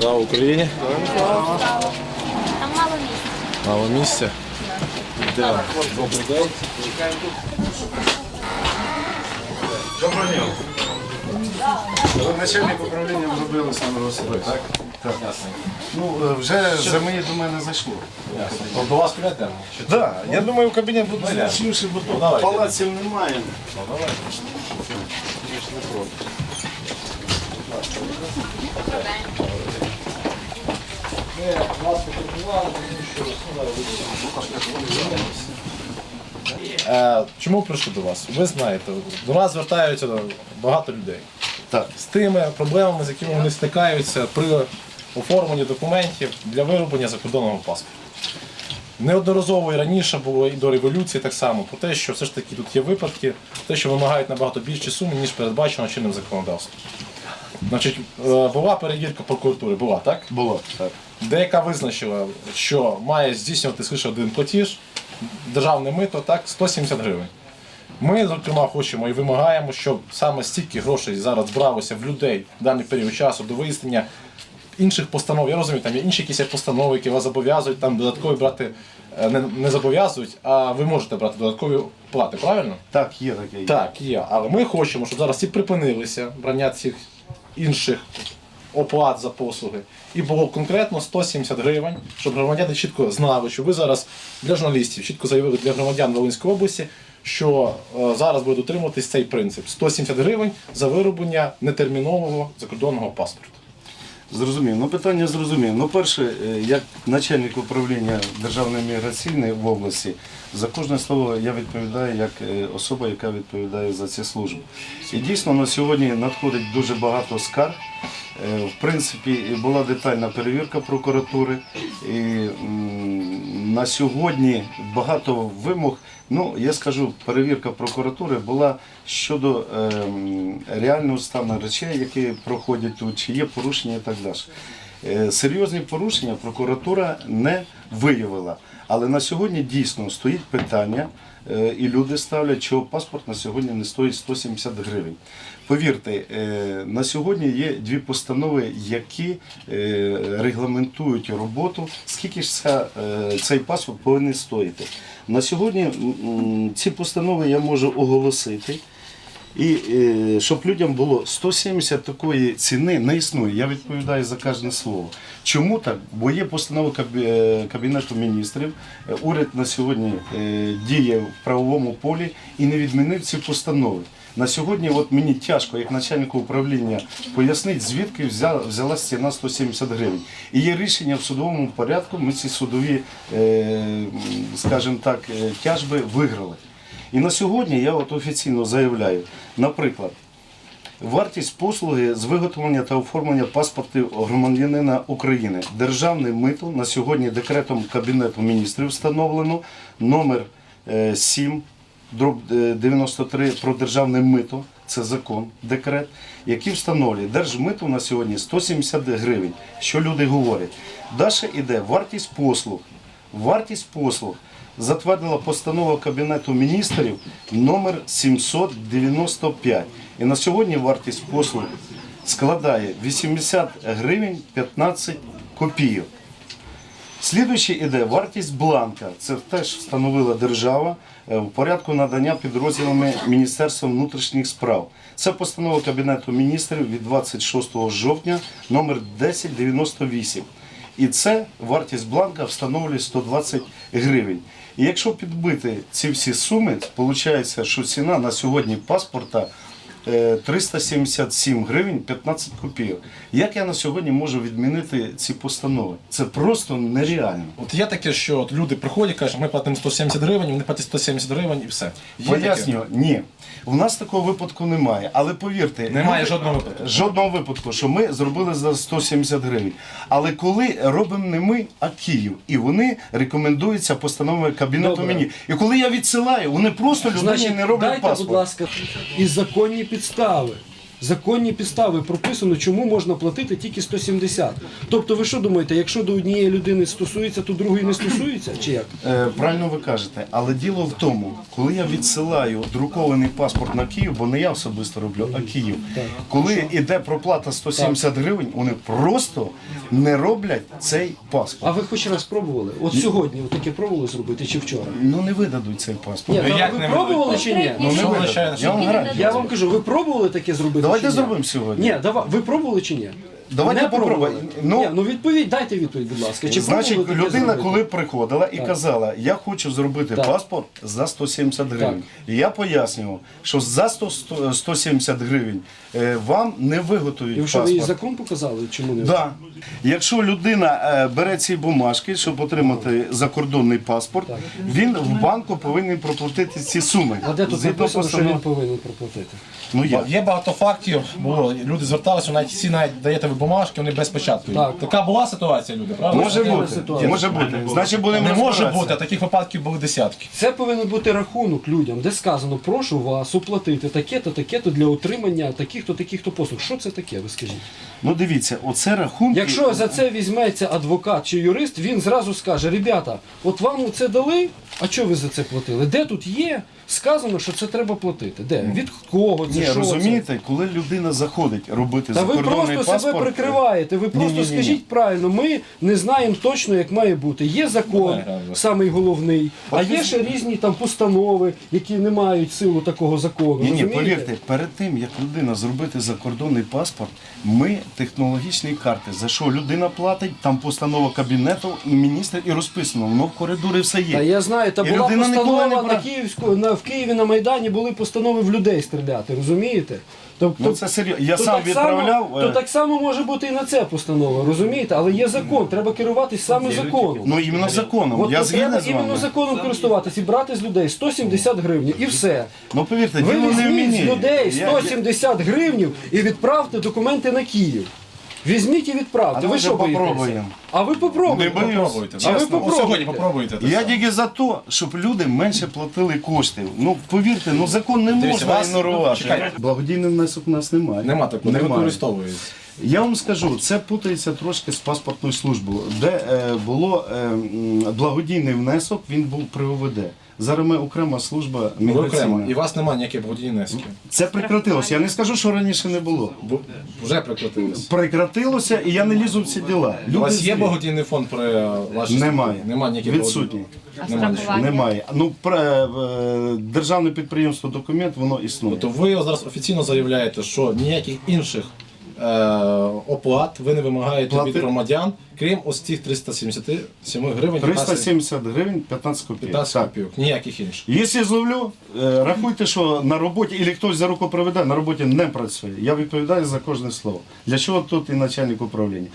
Слава Україні! Там мало місця. Мало місця. Йдемо. Добрий день. Ви начальник управління зробили саме Василь, так? Так. Ну, е, вже за мені до мене зайшло. То до вас прийдемо? Так, я думаю, в кабінет буде зручніше, бо тут давайте. палаців немає. Е, чому прийшли до вас? Ви знаєте, до нас звертаються багато людей Так. з тими проблемами, з якими вони стикаються при оформленні документів для вироблення закордонного паспорту. Неодноразово і раніше було і до революції так само про те, що все ж таки тут є випадки, те, що вимагають набагато більші суми, ніж передбачено чинним законодавством. Значить, е, була перевірка прокуратури, була, так? Було. Так. Деяка визначила, що має здійснювати лише один платіж, державне мито, так, 170 гривень. Ми, зокрема, хочемо і вимагаємо, щоб саме стільки грошей зараз збралося в людей в даний період часу до вияснення інших постанов. Я розумію, там є інші якісь постанови, які вас зобов'язують там додаткові брати, е, не, не зобов'язують, а ви можете брати додаткові плати, правильно? Так, є таке. Так, є. Але ми хочемо, щоб зараз всі припинилися брання цих інших оплат за послуги. І було конкретно 170 гривень, щоб громадяни чітко знали, що ви зараз для журналістів чітко заявили для громадян Волинської області, що е, зараз буде дотримуватись цей принцип 170 гривень за вироблення нетермінового закордонного паспорту. Зрозумів. Ну питання зрозумів. Ну, перше, е, як начальник управління Державної міграційної в області, за кожне слово я відповідаю як е, особа, яка відповідає за ці служби. І дійсно на сьогодні надходить дуже багато скарг. Е, В принципі, була детальна перевірка прокуратури. І на сьогодні багато вимог. Ну, я скажу, перевірка прокуратури була щодо ем, реального стану речей, які проходять тут, чи є порушення і так далі. Е, Серйозні порушення прокуратура не виявила. Але на сьогодні дійсно стоїть питання, е, і люди ставлять, що паспорт на сьогодні не стоїть 170 гривень. Повірте, е, на сьогодні є дві постанови, які е, регламентують роботу, скільки ж е, цей паспорт повинен стоїти. На сьогодні ці постанови я можу оголосити. І щоб людям було 170 такої ціни не існує. Я відповідаю за кожне слово. Чому так? Бо є постанова Кабінету міністрів. Уряд на сьогодні діє в правовому полі і не відмінив ці постанови. На сьогодні от мені тяжко, як начальнику управління, пояснити, звідки взяла, взялась ціна 170 гривень. І є рішення в судовому порядку. Ми ці судові, е, скажімо так, е, тяжби виграли. І на сьогодні я от офіційно заявляю, наприклад, вартість послуги з виготовлення та оформлення паспортів громадянина України. Державне мито на сьогодні декретом Кабінету міністрів встановлено номер е, 7 е, 93 про державне мито. Це закон, декрет, який встановлює держмито на сьогодні 170 гривень. Що люди говорять? Далі йде вартість послуг. Вартість послуг затвердила постанова Кабінету міністрів номер 795. І на сьогодні вартість послуг складає 80 гривень 15 копійок. Слідуючий іде вартість бланка. Це теж встановила держава е, в порядку надання підрозділами Міністерства внутрішніх справ. Це постанова Кабінету міністрів від 26 жовтня номер 1098. І це вартість бланка встановлює 120 гривень. І якщо підбити ці всі суми, виходить, що ціна на сьогодні паспорта 377 гривень 15 копійок. Як я на сьогодні можу відмінити ці постанови? Це просто нереально. От є таке, що от люди приходять, кажуть, ми платимо 170 гривень, вони платять 170 гривень і все. Є таке? Пояснюю, ні. У нас такого випадку немає. Але повірте, Немає люди- жодного випадку. Жодного випадку, що ми зробили за 170 гривень. Але коли робимо не ми, а Київ, і вони рекомендуються постановами Кабінету Добре. міністрів. І коли я відсилаю, вони просто людині не роблять дайте, паспорт. будь ласка, і законні підстави. Законні підстави прописано, чому можна платити тільки 170. Тобто, ви що думаєте, якщо до однієї людини стосується, то другої не стосується? Чи як? Е, Правильно ви кажете, але діло в тому, коли я відсилаю друкований паспорт на Київ, бо не я особисто роблю, а Київ. Коли йде проплата 170 гривень, вони просто не роблять цей паспорт. А ви хоч раз пробували? От сьогодні от таке пробували зробити чи вчора? Ну не видадуть цей паспорт. Ні, Ну, та як ви не пробували чи ні? Ну не видадуть. Я вам гарантію. Я вам кажу, ви пробували таке зробити? Давайте зробимо сьогодні. Ні, давай, ви пробували чи ні? Давайте попробуємо. Ну- ну відповідь, дайте відповідь, будь ласка. Чи Значить, пробували таке людина, зробити? коли приходила і казала, я хочу зробити Так. паспорт за 170 гривень. І я пояснював, що за 100, 100 170 гривень е, вам не виготовлять І ви що, ви паспорт. закон показали? Чому не? Да. Якщо людина е, бере ці бумажки, щоб отримати закордонний паспорт, він в банку повинен проплатити ці суми. А де тут Згідно написано, що постанови- він повинен проплатити? Ну? Є багато фактів, було, люди зверталися, навіть всі навіть даєте ви бумажки, вони без печатки. Так. Така була ситуація, люди, правда? Може бути, ситуація. може бути. Значить, будемо Не може розбиратися. бути, а таких випадків були десятки. Це повинен бути рахунок людям, де сказано, прошу вас оплатити таке-то, таке-то для отримання таких-то, таких-то послуг. Що це таке, ви скажіть? Ну дивіться, оце рахунки. Якщо за це візьметься адвокат чи юрист, він зразу скаже: ребята, от вам це дали, а що ви за це платили? Де тут є? Сказано, що це треба платити. Де? Від кого це? Ні, що розумієте, коли людина заходить робити Та ви закордонний просто паспорт, себе прикриваєте. Ви просто Ні-ні-ні. скажіть правильно, ми не знаємо точно, як має бути. Є закон, самий головний, а є ще різні там постанови, які не мають силу такого закону. Ні, ні, розумієте? повірте, перед тим як людина зробити закордонний паспорт, ми технологічні карти, за що людина платить, там постанова кабінету і міністра і розписано, воно в коридорі все є. Та я знаю, та І була людина ніколи постанова не на Київську на в Києві на Майдані були постанови в людей стріляти, розумієте? Тобто Ну це серйозно. Я то сам так відправляв. Само, е, то так само може бути і на це постанова, розумієте? Але є закон, треба керуватись саме законом. Ну іменно законом. От я згідний треба з вами. законом користуватися і брати з людей 170 гривень і все. Ну повірте, Ви діло не в візьміть мені. з людей Я- 170 гривень і відправте документи на Київ. Візьміть і відправте. А ви ми що боїтеся? попробуємо. А ви попробуйте. Не боюсь. Попробуйте. А ви чесно. Попробуйте. Сьогодні попробуйте. Я все. тільки за те, щоб люди менше платили коштів. Ну повірте, ну закон не Дивіться, можна вас- ігнорувати. чекайте. Благодійний внесок у нас немає. Нема такого, не використовується. Я вам скажу, це путається трошки з паспортною службою, де е, було е, благодійний внесок, він був при ОВД. Зараз ми окрема служба Ви окремо. І у вас немає ніяких благодійних внесків. Це прекратилося. Я не скажу, що раніше не було. Бо Вже прекратилось. Прекратилося, і я не лізу в ці діла. У вас є злі. благодійний фонд при е, вашій Немає. Немає ніяких Відсутній. благодійних? Немає нічого. Немає. Ну, пре- е, державне підприємство документ, воно існує. То ви зараз офіційно заявляєте, що ніяких інших е, оплат ви не вимагаєте Плати- від громадян, крім ось цих 377 гривень 15 370 гривень 15 копійок. 15 Так. копійок. Ніяких інших. Якщо зловлю, е, рахуйте, що на роботі, і хтось за руку проведе, на роботі не працює. Я відповідаю за кожне слово. Для чого тут і начальник управління?